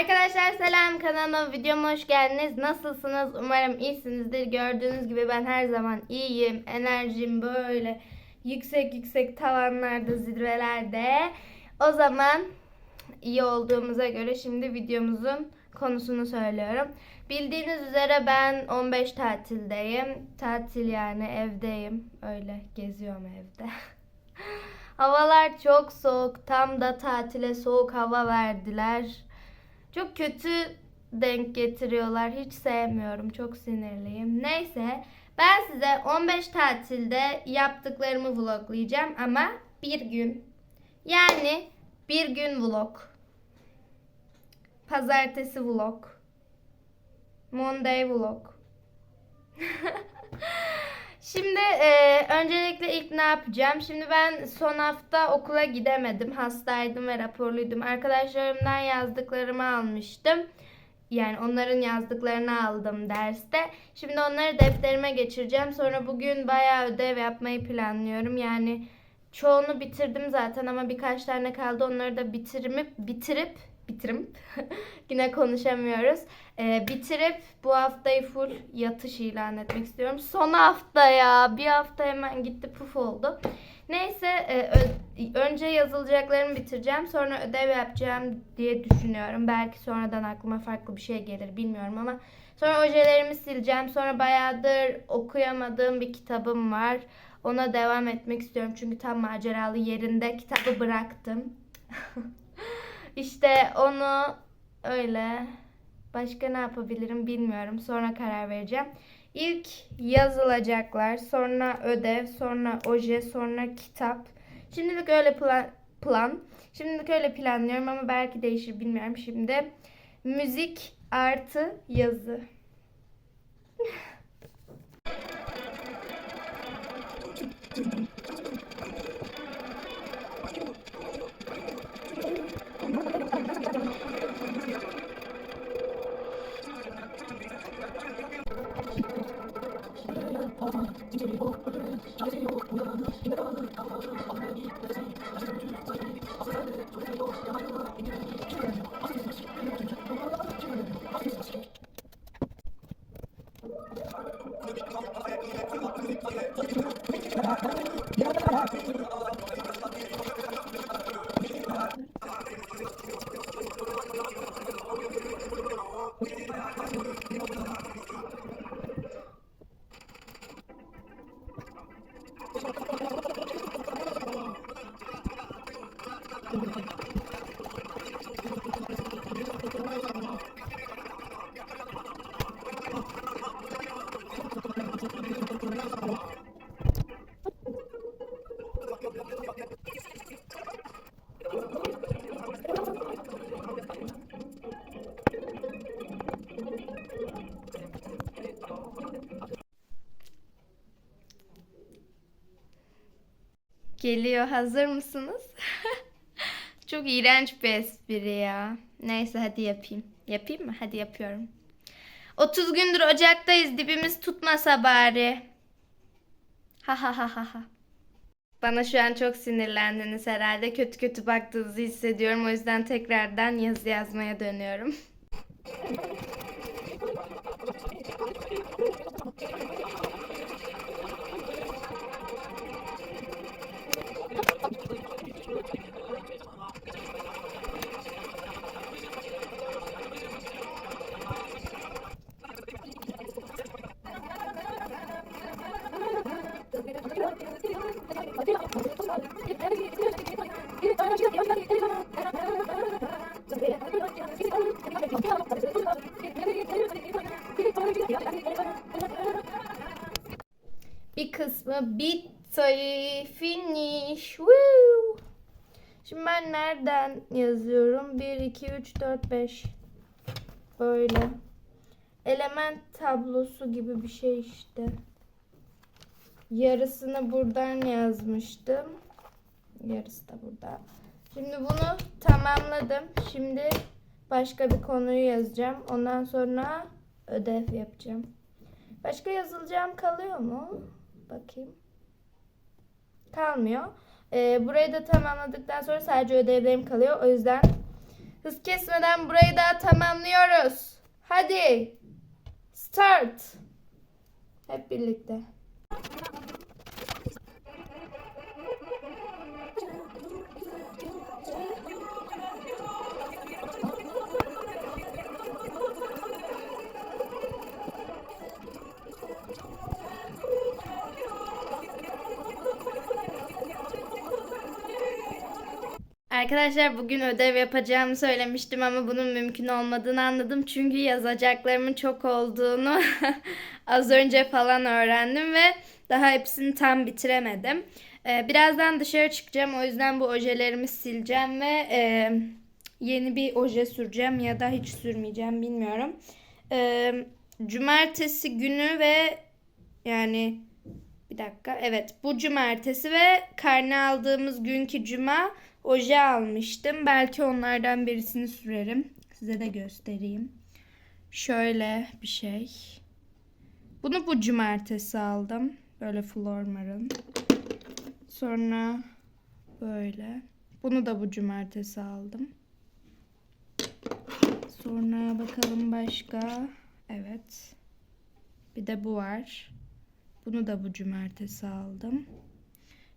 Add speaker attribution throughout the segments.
Speaker 1: Arkadaşlar selam kanalıma videoma hoş geldiniz. Nasılsınız? Umarım iyisinizdir. Gördüğünüz gibi ben her zaman iyiyim. Enerjim böyle yüksek yüksek tavanlarda, zirvelerde. O zaman iyi olduğumuza göre şimdi videomuzun konusunu söylüyorum. Bildiğiniz üzere ben 15 tatildeyim. Tatil yani evdeyim. Öyle geziyorum evde. Havalar çok soğuk. Tam da tatile soğuk hava verdiler. Çok kötü denk getiriyorlar. Hiç sevmiyorum. Çok sinirliyim. Neyse ben size 15 tatilde yaptıklarımı vloglayacağım ama bir gün. Yani bir gün vlog. Pazartesi vlog. Monday vlog. Şimdi e, öncelikle ilk ne yapacağım? Şimdi ben son hafta okula gidemedim. Hastaydım ve raporluydum. Arkadaşlarımdan yazdıklarımı almıştım. Yani onların yazdıklarını aldım derste. Şimdi onları defterime geçireceğim. Sonra bugün bayağı ödev yapmayı planlıyorum. Yani çoğunu bitirdim zaten ama birkaç tane kaldı. Onları da bitirip bitirip bitirim. Yine konuşamıyoruz. Ee, bitirip bu haftayı full yatış ilan etmek istiyorum. Son hafta ya. Bir hafta hemen gitti puf oldu. Neyse e, önce yazılacaklarımı bitireceğim. Sonra ödev yapacağım diye düşünüyorum. Belki sonradan aklıma farklı bir şey gelir bilmiyorum ama sonra ojelerimi sileceğim. Sonra bayağıdır okuyamadığım bir kitabım var. Ona devam etmek istiyorum. Çünkü tam maceralı yerinde kitabı bıraktım. İşte onu öyle başka ne yapabilirim bilmiyorum. Sonra karar vereceğim. İlk yazılacaklar, sonra ödev, sonra oje, sonra kitap. Şimdilik öyle plan, plan. Şimdilik öyle planlıyorum ama belki değişir bilmiyorum. Şimdi müzik artı yazı. Thank you. Geliyor. Hazır mısınız? Çok iğrenç bir espri ya. Neyse hadi yapayım. Yapayım mı? Hadi yapıyorum. 30 gündür ocaktayız. Dibimiz tutmasa bari. Ha ha ha ha ha. Bana şu an çok sinirlendiniz herhalde. Kötü kötü baktığınızı hissediyorum. O yüzden tekrardan yazı yazmaya dönüyorum. Bir kısmı bitti. Finish. Woo. Şimdi ben nereden yazıyorum? 1, 2, 3, 4, 5. Böyle. Element tablosu gibi bir şey işte. Yarısını buradan yazmıştım. Yarısı da burada. Şimdi bunu tamamladım. Şimdi başka bir konuyu yazacağım. Ondan sonra ödev yapacağım. Başka yazılacağım kalıyor mu? Bakayım. Kalmıyor. Ee, burayı da tamamladıktan sonra sadece ödevlerim kalıyor. O yüzden Hız kesmeden burayı da tamamlıyoruz. Hadi. Start. Hep birlikte. Arkadaşlar bugün ödev yapacağımı söylemiştim ama bunun mümkün olmadığını anladım. Çünkü yazacaklarımın çok olduğunu az önce falan öğrendim ve daha hepsini tam bitiremedim. Ee, birazdan dışarı çıkacağım o yüzden bu ojelerimi sileceğim ve e, yeni bir oje süreceğim ya da hiç sürmeyeceğim bilmiyorum. Ee, cumartesi günü ve yani bir dakika. Evet bu cumartesi ve karne aldığımız günkü cuma oje almıştım. Belki onlardan birisini sürerim. Size de göstereyim. Şöyle bir şey. Bunu bu cumartesi aldım. Böyle Flormar'ın. Sonra böyle. Bunu da bu cumartesi aldım. Sonra bakalım başka. Evet. Bir de bu var. Bunu da bu cumartesi aldım.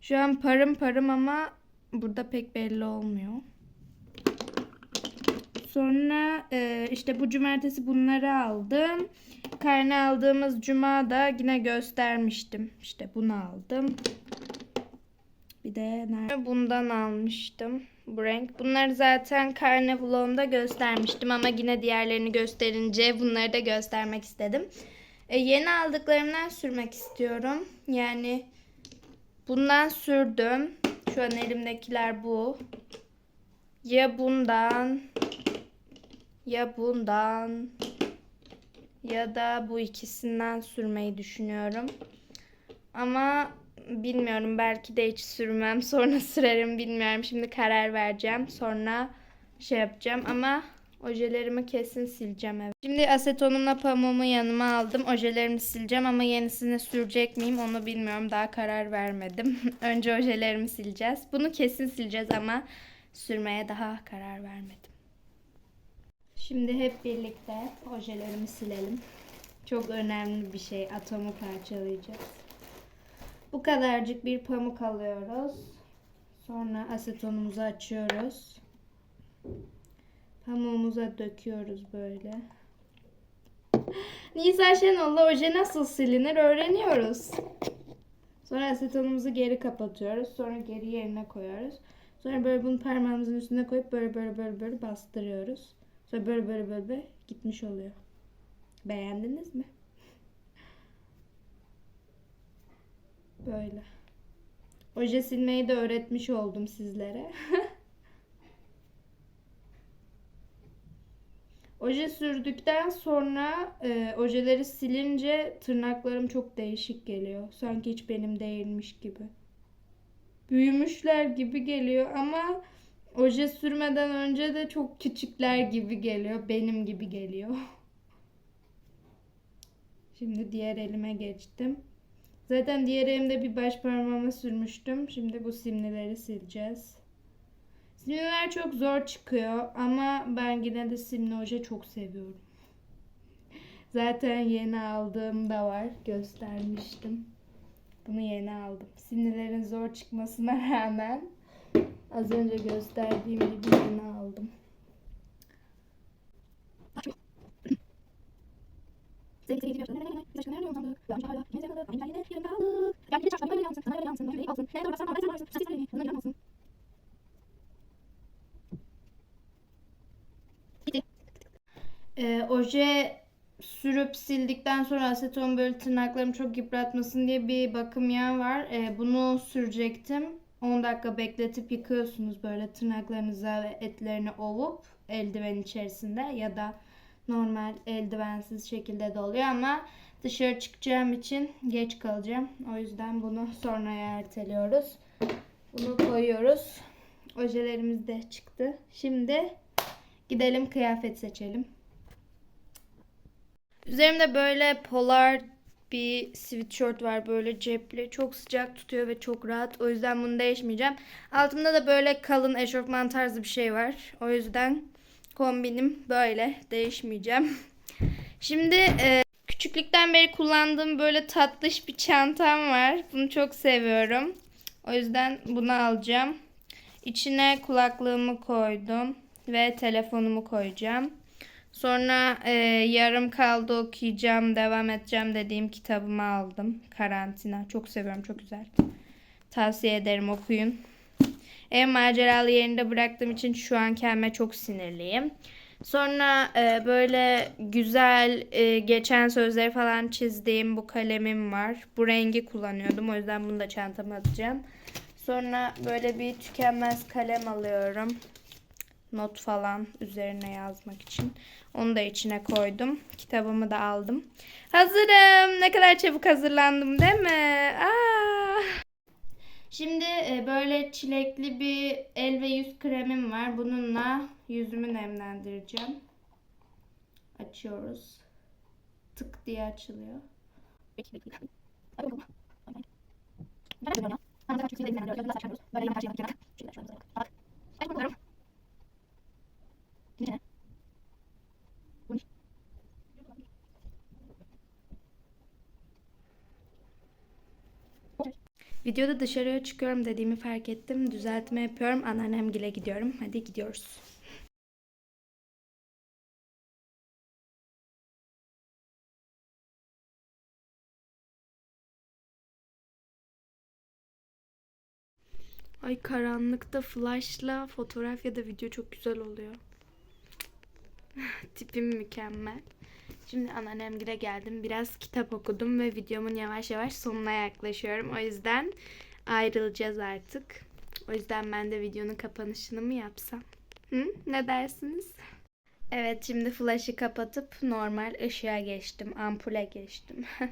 Speaker 1: Şu an parım parım ama burada pek belli olmuyor. Sonra e, işte bu cumartesi bunları aldım. Karne aldığımız cuma da yine göstermiştim. İşte bunu aldım. Bir de nerede? Bundan almıştım. Bu renk. Bunları zaten karne vlogumda göstermiştim ama yine diğerlerini gösterince bunları da göstermek istedim. E, yeni aldıklarımdan sürmek istiyorum. Yani bundan sürdüm. Şu an elimdekiler bu. Ya bundan ya bundan ya da bu ikisinden sürmeyi düşünüyorum. Ama bilmiyorum belki de hiç sürmem sonra sürerim bilmiyorum. Şimdi karar vereceğim. Sonra şey yapacağım ama ojelerimi kesin sileceğim evet. Şimdi asetonumla pamuğumu yanıma aldım. Ojelerimi sileceğim ama yenisini sürecek miyim onu bilmiyorum. Daha karar vermedim. Önce ojelerimi sileceğiz. Bunu kesin sileceğiz ama sürmeye daha karar vermedim. Şimdi hep birlikte ojelerimi silelim. Çok önemli bir şey. Atomu parçalayacağız. Bu kadarcık bir pamuk alıyoruz. Sonra asetonumuzu açıyoruz. Pamuğumuza döküyoruz böyle. Nisa Şenol'la oje nasıl silinir öğreniyoruz. Sonra asetonumuzu geri kapatıyoruz. Sonra geri yerine koyuyoruz. Sonra böyle bunu parmağımızın üstüne koyup böyle böyle böyle böyle bastırıyoruz. Sonra böyle böyle böyle, böyle gitmiş oluyor. Beğendiniz mi? Böyle. Oje silmeyi de öğretmiş oldum sizlere. Oje sürdükten sonra e, ojeleri silince tırnaklarım çok değişik geliyor. Sanki hiç benim değilmiş gibi. Büyümüşler gibi geliyor ama oje sürmeden önce de çok küçükler gibi geliyor. Benim gibi geliyor. Şimdi diğer elime geçtim. Zaten diğer elimde bir baş parmağıma sürmüştüm. Şimdi bu simlileri sileceğiz. Simliler çok zor çıkıyor ama ben yine de simli oje çok seviyorum. Zaten yeni aldığım da var. Göstermiştim. Bunu yeni aldım. Simlilerin zor çıkmasına rağmen az önce gösterdiğim gibi yeni aldım. Ee, oje sürüp sildikten sonra aseton böyle tırnaklarımı çok yıpratmasın diye bir bakım yağı var. Ee, bunu sürecektim. 10 dakika bekletip yıkıyorsunuz böyle tırnaklarınıza ve etlerini ovup eldiven içerisinde ya da normal eldivensiz şekilde de oluyor ama dışarı çıkacağım için geç kalacağım. O yüzden bunu sonraya erteliyoruz. Bunu koyuyoruz. Ojelerimiz de çıktı. Şimdi gidelim kıyafet seçelim. Üzerimde böyle polar bir sweatshirt var böyle cepli. Çok sıcak tutuyor ve çok rahat. O yüzden bunu değişmeyeceğim. Altımda da böyle kalın eşofman tarzı bir şey var. O yüzden kombinim böyle. Değişmeyeceğim. Şimdi e, küçüklükten beri kullandığım böyle tatlış bir çantam var. Bunu çok seviyorum. O yüzden bunu alacağım. İçine kulaklığımı koydum ve telefonumu koyacağım. Sonra e, yarım kaldı okuyacağım, devam edeceğim dediğim kitabımı aldım. Karantina. Çok seviyorum, çok güzel. Tavsiye ederim okuyun. En maceralı yerinde bıraktığım için şu an kendime çok sinirliyim. Sonra e, böyle güzel e, geçen sözleri falan çizdiğim bu kalemim var. Bu rengi kullanıyordum. O yüzden bunu da çantama atacağım. Sonra böyle bir tükenmez kalem alıyorum. Not falan üzerine yazmak için. Onu da içine koydum. Kitabımı da aldım. Hazırım. Ne kadar çabuk hazırlandım değil mi? Aa! Şimdi e, böyle çilekli bir el ve yüz kremim var. Bununla yüzümü nemlendireceğim. Açıyoruz. Tık diye açılıyor. Videoda dışarıya çıkıyorum dediğimi fark ettim. Düzeltme yapıyorum. Anneannemgile gidiyorum. Hadi gidiyoruz. Ay karanlıkta flashla fotoğraf ya da video çok güzel oluyor. Tipim mükemmel. Şimdi anneannemgile geldim. Biraz kitap okudum ve videomun yavaş yavaş sonuna yaklaşıyorum. O yüzden ayrılacağız artık. O yüzden ben de videonun kapanışını mı yapsam? Hı? Ne dersiniz? Evet şimdi flaşı kapatıp normal ışığa geçtim. Ampule geçtim.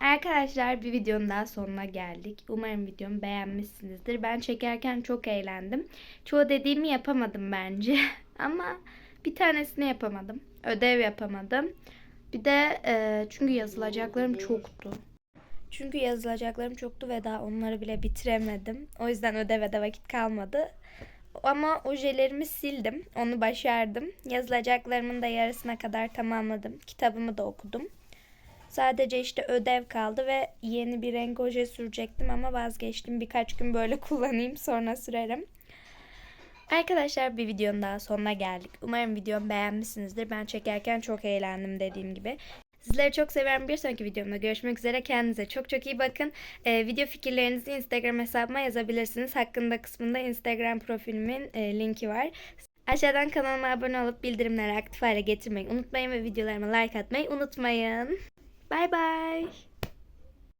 Speaker 1: Arkadaşlar bir videonun daha sonuna geldik. Umarım videomu beğenmişsinizdir. Ben çekerken çok eğlendim. Çoğu dediğimi yapamadım bence. Ama bir tanesini yapamadım. Ödev yapamadım. Bir de e, çünkü yazılacaklarım çoktu. Çünkü yazılacaklarım çoktu ve daha onları bile bitiremedim. O yüzden ödeve de vakit kalmadı. Ama ojelerimi sildim. Onu başardım. Yazılacaklarımın da yarısına kadar tamamladım. Kitabımı da okudum. Sadece işte ödev kaldı ve yeni bir renk oje sürecektim ama vazgeçtim. Birkaç gün böyle kullanayım sonra sürerim. Arkadaşlar bir videonun daha sonuna geldik. Umarım videomu beğenmişsinizdir. Ben çekerken çok eğlendim dediğim gibi. Sizleri çok seviyorum. Bir sonraki videomda görüşmek üzere. Kendinize çok çok iyi bakın. Ee, video fikirlerinizi Instagram hesabıma yazabilirsiniz. Hakkında kısmında Instagram profilimin e, linki var. Aşağıdan kanalıma abone olup bildirimleri aktif hale getirmeyi unutmayın ve videolarıma like atmayı unutmayın. Bye bye.